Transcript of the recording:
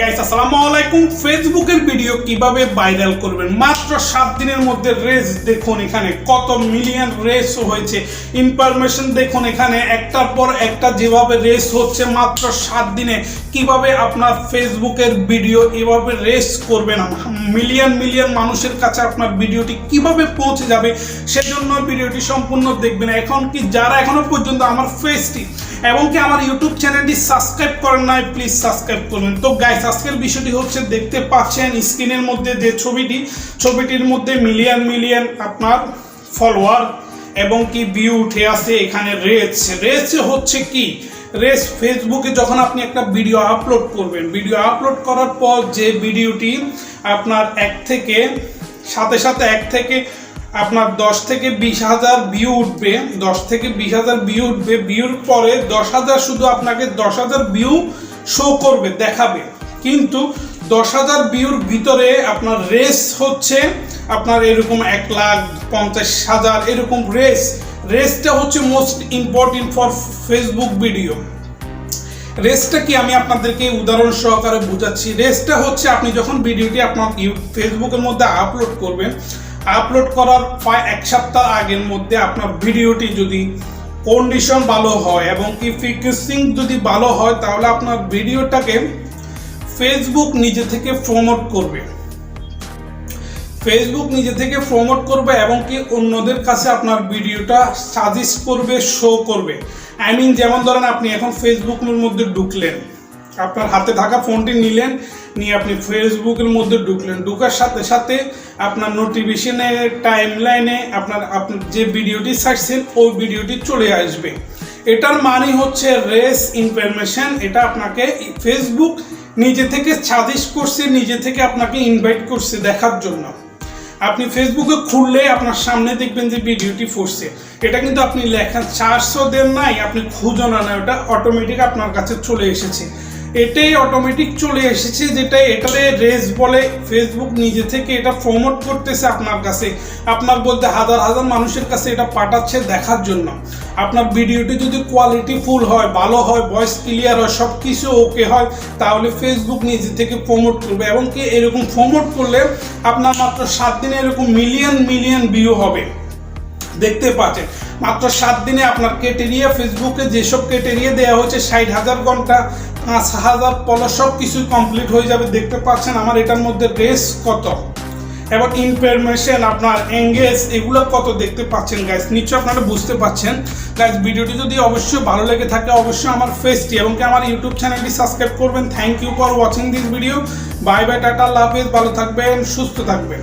Guys আসসালামু আলাইকুম। ফেসবুকের ভিডিও কীভাবে ভাইরাল করবেন? মাত্র সাত দিনের মধ্যে রেস দেখুন এখানে। কত মিলিয়ন রেস হয়েছে। ইনফরমেশন দেখুন এখানে। একটার পর একটা যেভাবে রেস হচ্ছে মাত্র সাত দিনে। কীভাবে আপনার ফেসবুকের ভিডিও এভাবে রেস করবেন? মিলিয়ন মিলিয়ন মানুষের কাছে আপনার ভিডিওটি কীভাবে পৌঁছে যাবে? সেজন্য ভিডিওটি সম্পূর্ণ দেখবেন। এখন কি যারা এখনও পর্যন্ত আমার ফেসটি এবং কি আমার ইউটিউব চ্যানেলটি সাবস্ক্রাইব করেন নাই প্লিজ সাবস্ক্রাইব করবেন। তো গাইস আজকের বিষয়টি হচ্ছে দেখতে পাচ্ছেন স্ক্রিনের মধ্যে যে ছবিটি, ছবিটির মধ্যে মিলিয়ন মিলিয়ন আপনার ফলোয়ার এবং কি ভিউ উঠে আসে, এখানে রেস রেস হচ্ছে কি? রেস ফেসবুকে যখন আপনি একটা ভিডিও আপলোড করবেন ভিডিও আপলোড করার পর যে ভিডিওটি আপনার এক থেকে, সাথে সাথে এক থেকে আপনার দশ থেকে বিশ হাজার ভিউ উঠবে, দশ থেকে বিশ হাজার ভিউ উঠবে ভিউর পরে দশ হাজার শুধু আপনাকে দশ হাজার ভিউ শো করবে, দেখাবে। কিন্তু দশ হাজার ভিউর ভিতরে আপনার রেস হচ্ছে, আপনার এরকম এক লাখ পঞ্চাশ হাজার এরকম রেস রেসটা হচ্ছে most important for Facebook video রেসটা কি? আমি আপনাদেরকে উদাহরণ সহকারে বোঝাচ্ছি। রেসটা হচ্ছে আপনি যখন ভিডিওটি আপনার ফেসবুকের মধ্যে আপলোড করবেন আপলোড করার প্রায় এক সপ্তাহ আগের মধ্যে আপনার ভিডিওটি যদি কন্ডিশন ভালো হয় এবং কি যদি ভালো হয়, তাহলে আপনার ভিডিওটাকে ফেসবুক নিজে থেকে প্রমোট করবে। ফেসবুক নিজে থেকে প্রমোট করবে এবং কি অন্যদের কাছে আপনার ভিডিওটা সাজেস্ট করবে শো করবে। আই মিন যেমন ধরেন আপনি এখন ফেসবুকের মধ্যে ঢুকলেন। আপনার হাতে থাকা ফোনটি নিলেন, নিয়ে আপনি ফেসবুকের মধ্যে ঢুকলেন। ঢুকার সাথে সাথে আপনার নোটিফিকেশনে টাইম লাইনে আপনার আপনার যে ভিডিওটি ছাড়ছেন, ওই ভিডিওটি চলে আসবে। এটার মানে হচ্ছে রেস ইনফরমেশন। এটা আপনাকে ফেসবুক নিজে থেকে সাজেস্ট করছে, নিজে থেকে আপনাকে ইনভাইট করছে দেখার জন্য। আপনি ফেসবুকে খুললে আপনার সামনে দেখবেন যে ভিডিওটি ফুটছে। এটা কিন্তু আপনি লেখা চারশো দেন নাই, আপনি খুঁজো না ওটা অটোমেটিক আপনার কাছে চলে এসেছে। এটাই অটোমেটিক চলে এসেছে, যেটা এটাতে রেস বলে ফেসবুক নিজে থেকে এটা প্রমোট করতেছে আপনার কাছে। আপনার বলতে হাজার হাজার মানুষের কাছে এটা পাঠাচ্ছে দেখার জন্য। আপনার ভিডিওটি যদি কোয়ালিটি ফুল হয়, ভালো হয় ভয়েস ক্লিয়ার হয় সব কিছু ওকে হয়, তাহলে ফেসবুক নিজে থেকে প্রমোট করবে এবং কি এরকম প্রমোট করলে আপনার মাত্র সাত দিনে এরকম মিলিয়ন মিলিয়ন ভিউ হবে। দেখতে পাচ্ছেন। মাত্র সাত দিনে আপনার ক্যাটেরিয়া ফেসবুকে যেসব ক্যাটেরিয়া দেওয়া হয়েছে, ষাট হাজার ঘণ্টা, পাঁচ হাজার পলো সব কিছুই কমপ্লিট হয়ে যাবে। দেখতে পাচ্ছেন আমার এটার মধ্যে রেস কত? এবং ইনফরমেশন আপনার এঙ্গেজ এগুলো কত দেখতে পাচ্ছেন গাইস নিশ্চয়ই আপনারা বুঝতে পাচ্ছেন। গাইস ভিডিওটি যদি অবশ্যই ভালো লেগে থাকে, অবশ্যই আমার ফেসটি এবং আমার ইউটিউব চ্যানেলটি সাবস্ক্রাইব করবেন। Thank you for watching this video bye bye tata love ভালো থাকবেন, সুস্থ থাকবেন।